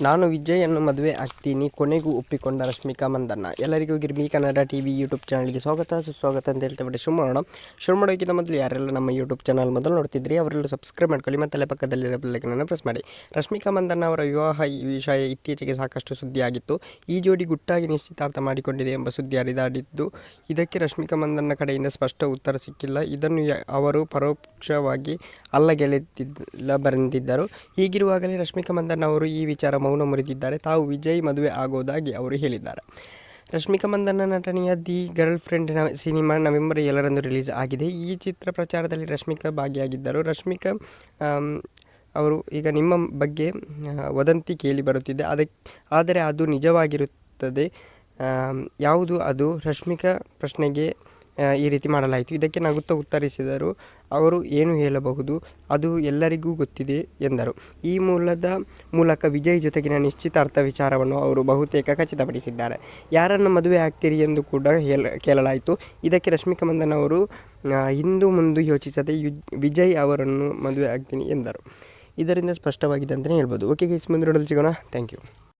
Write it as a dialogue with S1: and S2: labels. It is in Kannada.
S1: ನಾನು ವಿಜಯನ್ನು ಮದುವೆ ಆಗ್ತೀನಿ. ಕೊನೆಗೂ ಒಪ್ಪಿಕೊಂಡ ರಶ್ಮಿಕಾ ಮಂದಣ್ಣ. ಎಲ್ಲರಿಗೂ Girmi Kannada T V YouTube ಚಾನಲ್ಗೆ ಸ್ವಾಗತ. ಸುಸ್ವಾಗತ ಅಂತ ಹೇಳ್ತಾ ಬಿಟ್ಟು ಶುರು ಮಾಡೋಣ. ಶುರು ಮಾಡೋಕ್ಕಿಂತ ಮೊದಲು ಯಾರೆಲ್ಲ ನಮ್ಮ ಯೂಟ್ಯೂಬ್ ಚಾನಲ್ ಮೊದಲು ನೋಡ್ತಿದ್ರಿ ಅವರೆಲ್ಲ ಸಬ್ಸ್ಕ್ರೈಬ್ ಮಾಡ್ಕೊಳ್ಳಿ. ಮತ್ತು ಅಲ್ಲೇ ಪಕ್ಕದಲ್ಲಿರೋ ಬೆಲ್ಲೈಕನನ್ನು ಪ್ರೆಸ್ ಮಾಡಿ. ರಶ್ಮಿಕಾ ಮಂದಣ್ಣ ಅವರ ವಿವಾಹ ಈ ವಿಷಯ ಇತ್ತೀಚೆಗೆ ಸಾಕಷ್ಟು ಸುದ್ದಿಯಾಗಿತ್ತು ಈ ಜೋಡಿ ಗುಟ್ಟಾಗಿ ನಿಶ್ಚಿತಾರ್ಥ ಮಾಡಿಕೊಂಡಿದೆ ಎಂಬ ಸುದ್ದಿ ಹರಿದಾಡಿದ್ದು. ಇದಕ್ಕೆ ರಶ್ಮಿಕಾ ಮಂದಣ್ಣ ಕಡೆಯಿಂದ ಸ್ಪಷ್ಟ ಉತ್ತರ ಸಿಕ್ಕಿಲ್ಲ. ಇದನ್ನು ಅವರು ಪರೋಕ್ಷವಾಗಿ ಅಲ್ಲಗೆಳೆದಿಲ್ಲ ಬರೆದಿದ್ದರು. ಹೀಗಿರುವಾಗಲೇ ರಶ್ಮಿಕಾ ಮಂದಣ್ಣ ಅವರು ಈ ವಿಚಾರ ಮೌನ ಮುರಿದಿದ್ದಾರೆ. ತಾವು ವಿಜಯ್ ಮದುವೆ ಆಗೋದಾಗಿ ಅವರು ಹೇಳಿದ್ದಾರೆ. ರಶ್ಮಿಕಾ ಮಂದಣ್ಣ ನಟನೆಯ the girlfriend cinema November ಏಳರಂದು ರಿಲೀಸ್ ಆಗಿದೆ. ಈ ಚಿತ್ರ ಪ್ರಚಾರದಲ್ಲಿ ರಶ್ಮಿಕಾ ಭಾಗಿಯಾಗಿದ್ದರು. ರಶ್ಮಿಕಾ ಅವರು ಈಗ ನಿಮ್ಮ ಬಗ್ಗೆ ವದಂತಿ ಕೇಳಿ ಬರುತ್ತಿದೆ. ಅದಕ್ಕೆ ಆದರೆ ಅದು ನಿಜವಾಗಿರುತ್ತದೆ. ಯಾವುದು ಅದು? ರಶ್ಮಿಕಾ ಪ್ರಶ್ನೆಗೆ ಈ ರೀತಿ ಮಾಡಲಾಯಿತು. ಇದಕ್ಕೆ ನಗುತ್ತಾ ಉತ್ತರಿಸಿದರು, ಅವರು ಏನು ಹೇಳಬಹುದು? ಅದು ಎಲ್ಲರಿಗೂ ಗೊತ್ತಿದೆ ಎಂದರು. ಈ ಮೂಲದ ಮೂಲಕ ವಿಜಯ್ ಜೊತೆಗಿನ ನಿಶ್ಚಿತಾರ್ಥ ವಿಚಾರವನ್ನು ಅವರು ಬಹುತೇಕ ಖಚಿತಪಡಿಸಿದ್ದಾರೆ. ಯಾರನ್ನು ಮದುವೆ ಆಗ್ತೀರಿ ಎಂದು ಕೂಡ ಹೇಳ, ಕೇಳಲಾಯಿತು. ಇದಕ್ಕೆ ರಶ್ಮಿಕಾ ಮಂದನ್ ಅವರು ಹಿಂದು ಮುಂದು ಯೋಚಿಸದೆ ಯು, ವಿಜಯ್ ಅವರನ್ನು ಮದುವೆ ಆಗ್ತೀನಿ ಎಂದರು. ಇದರಿಂದ ಸ್ಪಷ್ಟವಾಗಿದೆ ಅಂತಲೇ ಹೇಳ್ಬೋದು. ಓಕೆ ಗೈಸ್ ಮುಂದೆ ನೋಡಲು ಸಿಗೋಣ. Thank you.